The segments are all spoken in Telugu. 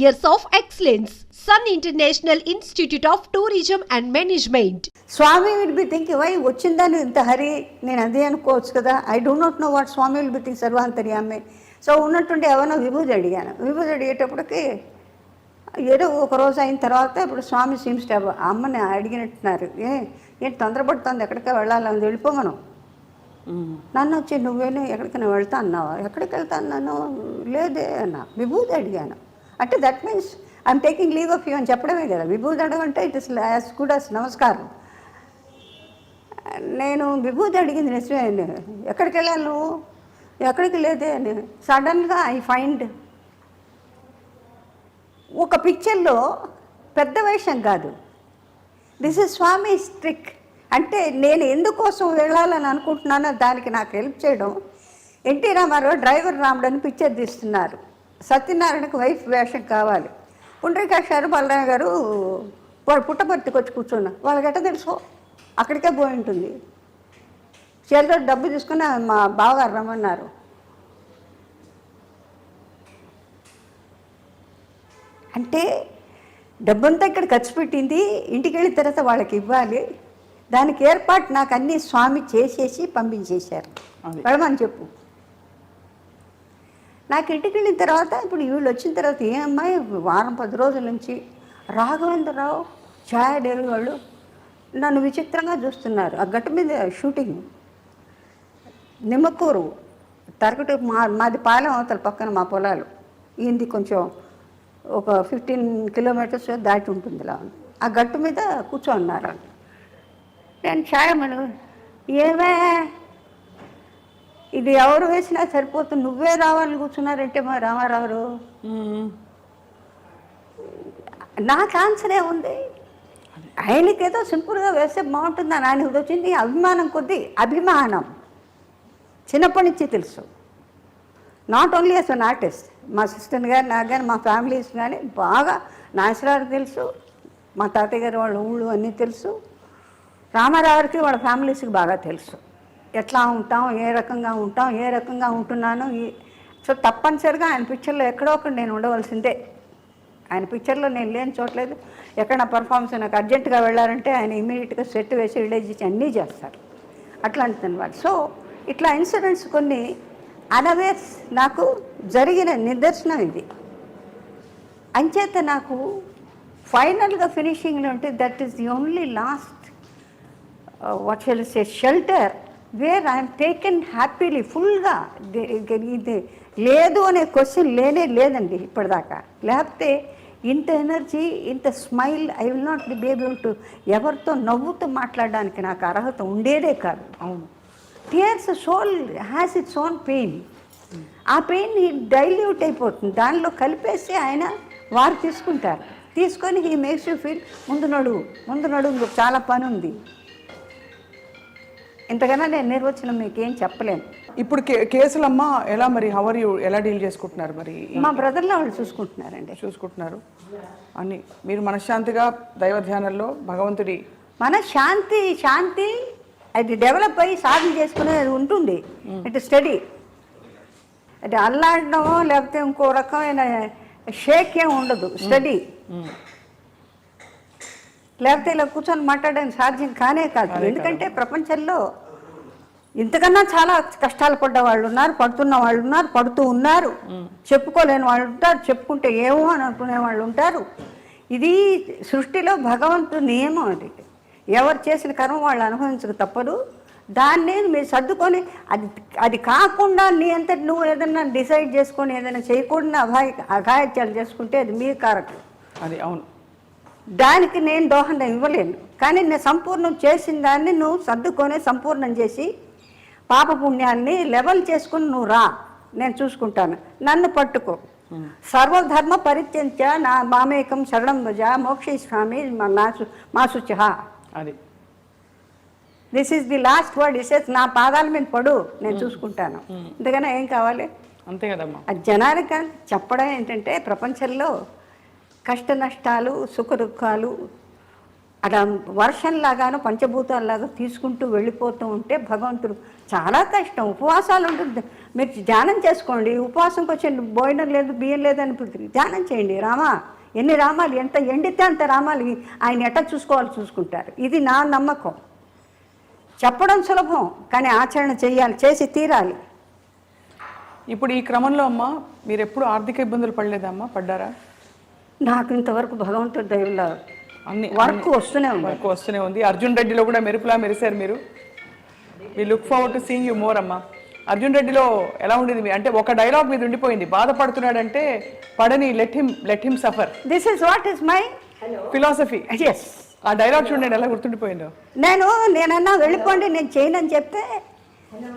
years of excellence. Sun International Institute of Tourism and Management. Swami will be think why వచ్చిందని ఇంత హరి? నేను అదే అనుకోవచ్చు కదా. I do not know what Swami will be think సర్వాంతర్యామి సో ఉన్నట్టుండి ఎవరినో విభూతి అడిగాను. విభూతి అడిగేటప్పటికి ఏదో ఒక రోజు అయిన తర్వాత ఇప్పుడు స్వామి సీమ్స్ టు అమ్మని అడిగినట్టున్నారు. ఏ ఏంటి తొందరపడుతుంది? ఎక్కడికి వెళ్ళాలని వెళ్ళిపోమను. నన్ను వచ్చి నువ్వేనే ఎక్కడికైనా వెళ్తా అన్నావా? ఎక్కడికి వెళ్తా అన్నాను? లేదే అన్నా. విభూతి అడిగాను. అంటే that means I'm taking leave of you అని చెప్పడమే కదా. విభూతి అడగంటే it is as good as నమస్కారం. నేను విభూతి అడిగింది నిజమే అని ఎక్కడికి వెళ్ళాలి నువ్వు? ఎక్కడికి లేదే అని సడన్గా ఐ ఫైండ్ ఒక పిక్చర్లో పెద్ద వేషం కాదు. దిస్ ఇస్ స్వామి ట్రిక్ అంటే నేను ఎందుకోసం వెళ్ళాలని అనుకుంటున్నానో దానికి నాకు హెల్ప్ చేయడం. ఎన్టీ రామారావు డ్రైవర్ రాముడు అని పిక్చర్ తీస్తున్నారు. సత్యనారాయణకు వైఫ్ వేషం కావాలి. పుండ్రికాక్షారు బలరామ గారు వాడు పుట్టపర్తికి వచ్చి కూర్చున్నా వాళ్ళకి తెలుసు? అక్కడికే పోయి ఉంటుంది. చేతిలో డబ్బు తీసుకుని మా బావగారు రమ్మన్నారు. అంటే డబ్బంతా ఇక్కడ ఖర్చు పెట్టింది. ఇంటికి వెళ్ళిన తర్వాత వాళ్ళకి ఇవ్వాలి. దానికి ఏర్పాటు నాకు అన్ని స్వామి చేసేసి పంపించేశారు. వెళ్ళమని చెప్పు. నాకు ఇంటికి వెళ్ళిన తర్వాత ఇప్పుడు వీళ్ళు వచ్చిన తర్వాత ఏ అమ్మాయి వారం పది రోజుల నుంచి రాఘవేంద్రరావు ఛాయ డేవి వాళ్ళు నన్ను విచిత్రంగా చూస్తున్నారు. ఆ గట్టు మీద షూటింగ్. నిమ్మకూరు. తరగటి మా మాది పాలెం అవతల పక్కన మా పొలాలు. ఈయనది కొంచెం ఒక ఫిఫ్టీన్ కిలోమీటర్స్ దాటి ఉంటుంది ఇలా ఆ గట్టు మీద కూర్చోన్నారు నేను ఛాయమను ఏమే ఇది ఎవరు వేసినా సరిపోతుంది నువ్వే రావాలని కూర్చున్నారంటే మా రామారావు. నాకు ఆన్సరే ఉంది. ఆయనకేదో సింపుల్గా వేస్తే బాగుంటుందని ఆయనకి వచ్చింది అభిమానం కొద్దీ అభిమానం. చిన్నప్పటి నుంచి తెలుసు. Not only as an artist మా సిస్టర్ గారు నాకు కానీ మా ఫ్యామిలీస్ కానీ బాగా నాయసరావు తెలుసు. మా తాతయ్య గారు వాళ్ళ ఊళ్ళు అన్నీ తెలుసు. రామారావుకి వాళ్ళ ఫ్యామిలీస్కి బాగా తెలుసు. ఎట్లా ఉంటాం ఏ రకంగా ఉంటాం ఏ రకంగా ఉంటున్నాను ఈ- సో తప్పనిసరిగా ఆయన పిక్చర్లో ఎక్కడో ఒకటి నేను ఉండవలసిందే. ఆయన పిక్చర్లో నేను లేని చోట్లేదు. ఎక్కడ నా పర్ఫార్మెన్స్ నాకు అర్జెంటుగా వెళ్ళారంటే ఆయన ఇమీడియట్గా సెట్ వేసి రిలీజ్ చేసి అన్నీ చేస్తారు. అట్లాంటిది అనమాట సో ఇట్లా ఇన్సిడెంట్స్ కొన్ని అనవేర్స్ నాకు జరిగిన నిదర్శనం ఇది. అంచేత నాకు ఫైనల్గా ఫినిషింగ్లో ఉంటే that is the only last what shall say shelter where I'm taken happily ఫుల్గా ఇది లేదు అనే క్వశ్చన్ లేనే లేదండి ఇప్పటిదాకా. లేకపోతే ఇంత ఎనర్జీ ఇంత smile I will not be able to ఎవరితో నవ్వుతూ మాట్లాడడానికి నాకు అర్హత ఉండేదే కాదు. అవును. Tears soul has its own pain ఆ పెయిన్ డైల్యూట్ అయిపోతుంది. దానిలో కలిపేసి ఆయన వారు తీసుకుంటారు. తీసుకొని హీ మేక్స్ యూ ఫీల్ ముందు నడువు ముందు నడువు చాలా పని ఉంది. ఇంతకన్నా నేను నిర్వచనం మీకు ఏం చెప్పలేను. ఇప్పుడు కేసులమ్మ ఎలా మరి హవర్ యూ ఎలా డీల్ చేసుకుంటున్నారు మరి? మా బ్రదర్లో వాళ్ళు చూసుకుంటున్నారండి. చూసుకుంటున్నారు. అని మీరు మనశ్శాంతిగా దైవ ధ్యానంలో భగవంతుడి మన శాంతి శాంతి అది డెవలప్ అయ్యి సాధన చేసుకునేది ఉంటుంది. ఇట్ స్టడీ అది అల్లాడడమో లేకపోతే ఇంకో రకమైన షేక్ ఏం ఉండదు. స్టడీ లేకపోతే ఇలా కూర్చొని మాట్లాడడానికి సాధ్యం కానే కాదు. ఎందుకంటే ప్రపంచంలో ఇంతకన్నా చాలా కష్టాలు పడ్డ వాళ్ళు ఉన్నారు పడుతున్న వాళ్ళు ఉన్నారు పడుతూ ఉన్నారు. చెప్పుకోలేని వాళ్ళు ఉంటారు చెప్పుకుంటే ఏమో అని అనుకునే వాళ్ళు ఉంటారు. ఇది సృష్టిలో భగవంతుడి నియమం అది. ఎవరు చేసిన కర్మ వాళ్ళు అనుభవించక తప్పదు. దాన్ని మీరు సర్దుకొని అది అది కాకుండా నీ అంతటి నువ్వు ఏదైనా డిసైడ్ చేసుకొని ఏదైనా చేయకుండా అఘాయ అఘాయిత్యాలు చేసుకుంటే అది మీ కారకం. అది అవును. దానికి నేను దోహదం ఇవ్వలేను. కానీ నేను సంపూర్ణం చేసిన దాన్ని నువ్వు సర్దుకొని సంపూర్ణం చేసి పాప పుణ్యాన్ని లెవెల్ చేసుకుని నువ్వు రా. నేను చూసుకుంటాను. నన్ను పట్టుకో. సర్వధర్మ పరిత్యంచ నా మామేకం శరణం భజ మోక్షస్వామి మాసు మాసుచ. అది. This is the last word ఇసేస్ నా పాదాల మీద పడు. నేను చూసుకుంటాను. ఇంతకన్నా ఏం కావాలి? అంతే కదమ్మా జనానికి చెప్పడం ఏంటంటే ప్రపంచంలో కష్ట నష్టాలు సుఖ దుఃఖాలు అలా వర్షంలాగాను పంచభూతాల్లాగా తీసుకుంటూ వెళ్ళిపోతూ ఉంటే భగవంతుడు చాలా కష్టం. ఉపవాసాలు ఉంటుంది మీరు ధ్యానం చేసుకోండి. ఉపవాసంకి వచ్చి భోజనం లేదు బియ్యం లేదు పుత్రి ధ్యానం చేయండి. రామా ఎన్ని రామాలు ఎంత ఎండితే అంత రామాలు ఆయన ఎట్ట చూసుకోవాలి చూసుకుంటారు. ఇది నా నమ్మకం. చెప్పడం సులభం కానీ ఆచరణ చేయాలి చేసి తీరాలి. ఇప్పుడు ఈ క్రమంలో అమ్మా మీరు ఎప్పుడు ఆర్థిక ఇబ్బందులు పడలేదమ్మా పడ్డారా? నాకు ఇంతవరకు భగవంతుడి దయలో అన్ని వర్క్ వస్తూనే ఉంది. వర్క్ వస్తూనే ఉంది. అర్జున్ రెడ్డిలో కూడా మెరుపులా మెరిశారు మీరు. We look forward to seeing you more అమ్మా. అర్జున్ రెడ్డిలో ఎలా ఉండేది మీ- అంటే ఒక డైలాగ్ మీద ఉండిపోయింది. బాధపడుతున్నాడంటే పడని let him let him suffer this is what is my philosophy yes ఆ డైలాగ్ చూడండి ఎలా గుర్తుండిపోయిందో. నేను నేనన్నా వెళ్ళిపోండి నేను చేయనని చెప్తే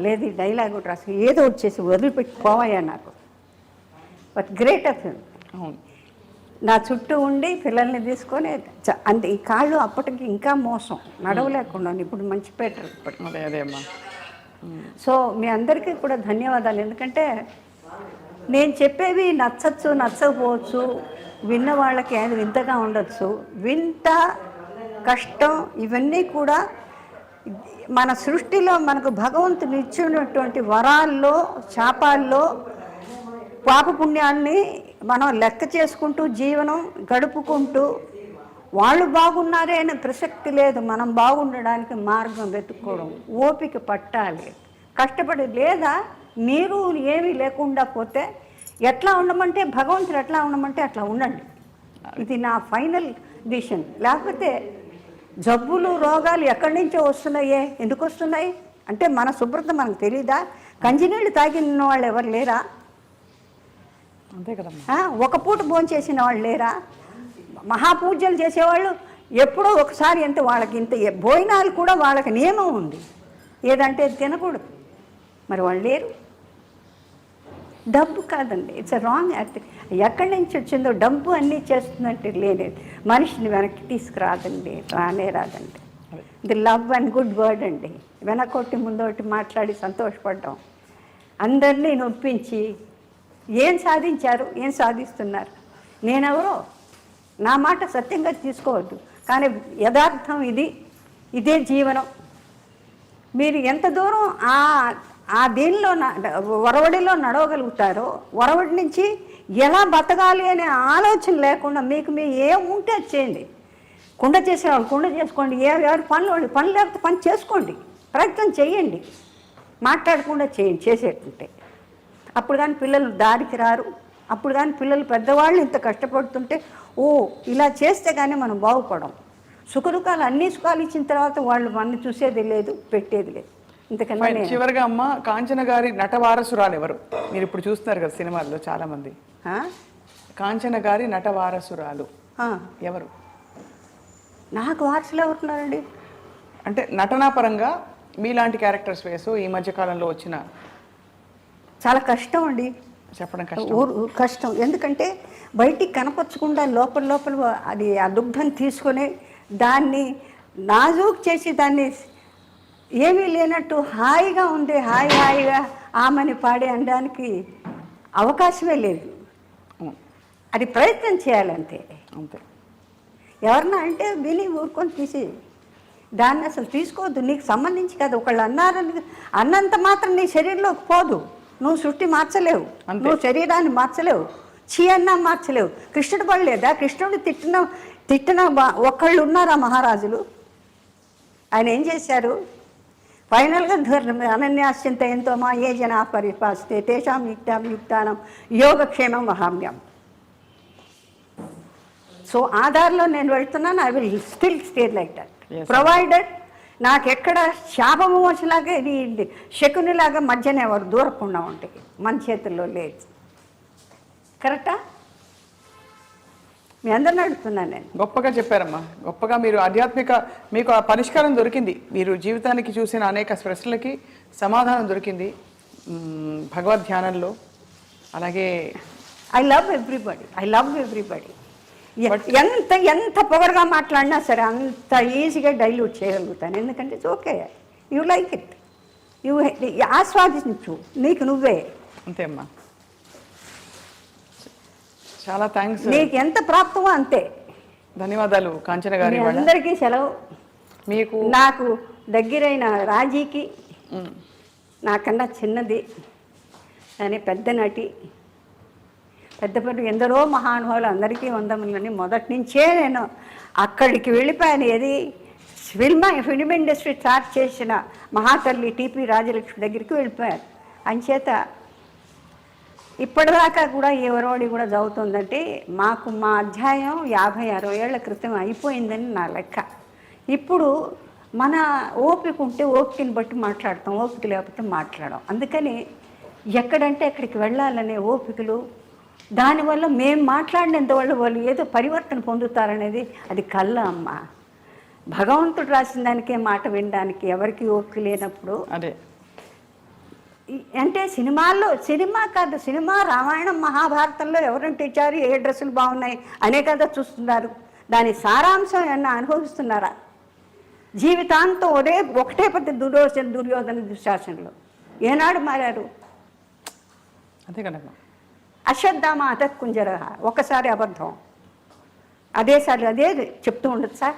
లేదు ఈ డైలాగ్ ఒకటి రాసి ఏదో వచ్చేసి వదిలిపెట్టి పోవయ్యా నాకు. బట్ గ్రేట్ ఆఫ్ అవును. నా చుట్టూ ఉండి పిల్లల్ని తీసుకొని అంతే ఈ కాళ్ళు అప్పటికి ఇంకా మోసం నడవలేకున్నాను ఇప్పుడు మంచి పెట్టరు ఇప్పటికి. సో మీ అందరికీ కూడా ధన్యవాదాలు. ఎందుకంటే నేను చెప్పేవి నచ్చచ్చు నచ్చకపోవచ్చు విన్న వాళ్ళకి అది వింతగా ఉండొచ్చు. వింత కష్టం ఇవన్నీ కూడా మన సృష్టిలో మనకు భగవంతుడు ఇచ్చినటువంటి వరాల్లో శాపాల్లో పాపపుణ్యాన్ని మనం లెక్క చేసుకుంటూ జీవనం గడుపుకుంటూ వాళ్ళు బాగున్నారే అనే ప్రసక్తి లేదు. మనం బాగుండడానికి మార్గం వెతుక్కోవడం ఓపిక పట్టాలి. కష్టపడి లేదా నీరు ఏమీ లేకుండా పోతే ఎట్లా ఉండమంటే భగవంతుడు ఎట్లా ఉండమంటే అట్లా ఉండండి. ఇది నా ఫైనల్ డిసిషన్. లేకపోతే జబ్బులు రోగాలు ఎక్కడి నుంచో వస్తున్నాయే? ఎందుకు వస్తున్నాయి? అంటే మన శుభ్రత మనకు తెలీదా? కంచినీళ్ళు తాగిన వాళ్ళు ఎవరు లేరా? అంతే కదమ్మా. ఒక పూట భోజనం చేసిన వాళ్ళు లేరా? మహాపూజలు చేసేవాళ్ళు ఎప్పుడో ఒకసారి ఎంత వాళ్ళకి ఇంత భోజనాలు కూడా వాళ్ళకి నియమం ఉంది. ఏదంటే తినకూడదు. మరి వాళ్ళు లేరు. డబ్బు కాదండి. ఇట్స్ రాంగ్ యాక్ట్ ఎక్కడి నుంచి వచ్చిందో డబ్బు అన్నీ చేస్తుందంటే లేనేది మనిషిని వెనక్కి తీసుకురాదండి రానే రాదండి. ఇది లవ్ అండ్ గుడ్ వర్డ్ అండి. వెనకొట్టి ముందొకటి మాట్లాడి సంతోషపడ్డాం. అందరినీ నొప్పించి ఏం సాధించారు? ఏం సాధిస్తున్నారు? నేనెవరో? నా మాట సత్యంగా తీసుకోవద్దు. కానీ యథార్థం ఇది. ఇదే జీవనం. మీరు ఎంత దూరం ఆ ఆ దీనిలో ఒరవడిలో నడవగలుగుతారో ఒరవడి నుంచి ఎలా బతకాలి అనే ఆలోచన లేకుండా మీకు మీ ఏం ఉంటే చేయండి. కుండ చేసేవాళ్ళు కుండ చేసుకోండి. ఏ ఎవరి పనులు వాళ్ళు పని లేకపోతే పని చేసుకోండి. ప్రయత్నం చేయండి. మాట్లాడకుండా చేయండి చేసేటంటే అప్పుడు కానీ పిల్లలు దారికి రారు. అప్పుడు కానీ పిల్లలు పెద్దవాళ్ళు ఇంత కష్టపడుతుంటే ఓ ఇలా చేస్తే కానీ మనం బాగుపడం. సుఖదుఖాలు అన్ని సుఖాలు ఇచ్చిన తర్వాత వాళ్ళు మన చూసేది లేదు పెట్టేది లేదు. ఇంతకన్నా చివరిగా అమ్మ కాంచన గారి నట వారసురాలు ఎవరు? మీరు ఇప్పుడు చూస్తున్నారు కదా సినిమాల్లో చాలా మంది ఆ? కాంచన గారి నట వారసురాలు ఆ. ఎవరు? నాకు వారసులు ఎవరున్నారండి అంటే నటనా పరంగా మీలాంటి క్యారెక్టర్స్ వేసు ఈ మధ్య కాలంలో వచ్చిన చాలా కష్టం అండి. చెప్పడం కష్టం. ఊరు కష్టం. ఎందుకంటే బయటికి కనపరచకుండా లోపల లోపల అది ఆ దుగ్ధం తీసుకొని దాన్ని నాజూక్ చేసి దాన్ని ఏమీ లేనట్టు హాయిగా ఉంది. హాయి హాయిగా ఆమెని పాడే అనడానికి అవకాశమే లేదు. అది ప్రయత్నం చేయాలంతే. అంతే. ఎవరన్నా అంటే విని ఊరుకొని తీసి దాన్ని అసలు తీసుకోవద్దు. నీకు సంబంధించి కాదు. ఒకళ్ళు అన్నారని అన్నంత మాత్రం నీ శరీరంలోకి పోదు. నువ్వు సృష్టి మార్చలేవు. నువ్వు శరీరాన్ని మార్చలేవు. చీ అన్నా మార్చలేవు. కృష్ణుడు పడలేదా? కృష్ణుడు తిట్టిన తిట్టిన ఒక్కళ్ళు ఉన్నారా మహారాజులు? ఆయన ఏం చేశారు? ఫైనల్గా ధర్మ అనన్యాశ్చింత ఎంతో మా ఏ జనా పరిపాస్తే తేషాం యుక్తాం యుక్తానం యోగక్షేమం మహామ్యం. సో ఆధార్లో నేను వెళ్తున్నాను. I will still stay like that. Provided నాకు ఎక్కడ శాపము వచ్చేలాగా ఇది శకునిలాగా మధ్యన ఎవరు దూరకుండా ఉంటాయి మన చేతుల్లో లేదు. కరెక్టా? మీ అందరిని అడుగుతున్నాను నేను. గొప్పగా చెప్పారమ్మా. గొప్పగా మీరు ఆధ్యాత్మిక మీకు ఆ పరిష్కారం దొరికింది. మీరు జీవితానికి చూసిన అనేక ప్రశ్నలకి సమాధానం దొరికింది. భగవద్ ధ్యానంలో. అలాగే I love everybody I love everybody ఎంత ఎంత పొగరుగా మాట్లాడినా సరే అంత ఈజీగా డైల్యూట్ చేయగలుగుతాను. ఎందుకంటే it's okay you like it you ఆస్వాదించు. నీకు నువ్వే. అంతే అమ్మా. చాలా థ్యాంక్స్ నీకు ఎంత ప్రాప్తమో అంతే. ధన్యవాదాలు కాంచన గారి అందరికీ సెలవు. మీకు నాకు దగ్గరైన రాజీకి నాకన్నా చిన్నది. కానీ పెద్ద నటి. పెద్ద పెద్ద ఎందరో మహానుభావులు అందరికీ వందములని. మొదటి నుంచే నేను అక్కడికి వెళ్ళిపోయాను. ఏది? ఫిల్మ్ ఫిల్మ్ ఇండస్ట్రీ స్టార్ట్ చేసిన మహాతల్లి టీపీ రాజలక్ష్మి దగ్గరికి వెళ్ళిపోయాను. అంచేత ఇప్పటిదాకా కూడా ఈ ఒరవడి కూడా చదువుతుందంటే మాకు మా అధ్యాయం యాభై అరవై ఏళ్ళ క్రితం అయిపోయిందని నా లెక్క. ఇప్పుడు మన ఓపిక ఉంటే ఓపికని బట్టి మాట్లాడతాం ఓపిక లేకపోతే మాట్లాడడం అందుకని ఎక్కడంటే అక్కడికి వెళ్ళాలనే ఓపికలు దానివల్ల మేము మాట్లాడినంత వాళ్ళు వాళ్ళు ఏదో పరివర్తన పొందుతారనేది అది కళ్ళ అమ్మ. భగవంతుడు రాసిన దానికే మాట వినడానికి ఎవరికి ఓపిక లేనప్పుడు అదే. అంటే సినిమాల్లో సినిమా కాదు సినిమా రామాయణం మహాభారతంలో ఎవరంటే ఇచ్చారు ఏ డ్రెస్సులు బాగున్నాయి అనే కదా చూస్తున్నారు. దాని సారాంశం ఏమన్నా అనుభవిస్తున్నారా? జీవితాంతం ఒరే ఒకటే పెద్ద దుర్యోధన దుర్యోధన దుశ్శాసనలు. ఏనాడు మారారు? అంతే కదమ్మా అశ్వత్థామ అతత్కుంజర ఒకసారి అబద్ధం. అదేసారి అదే చెప్తూ ఉండదు సార్.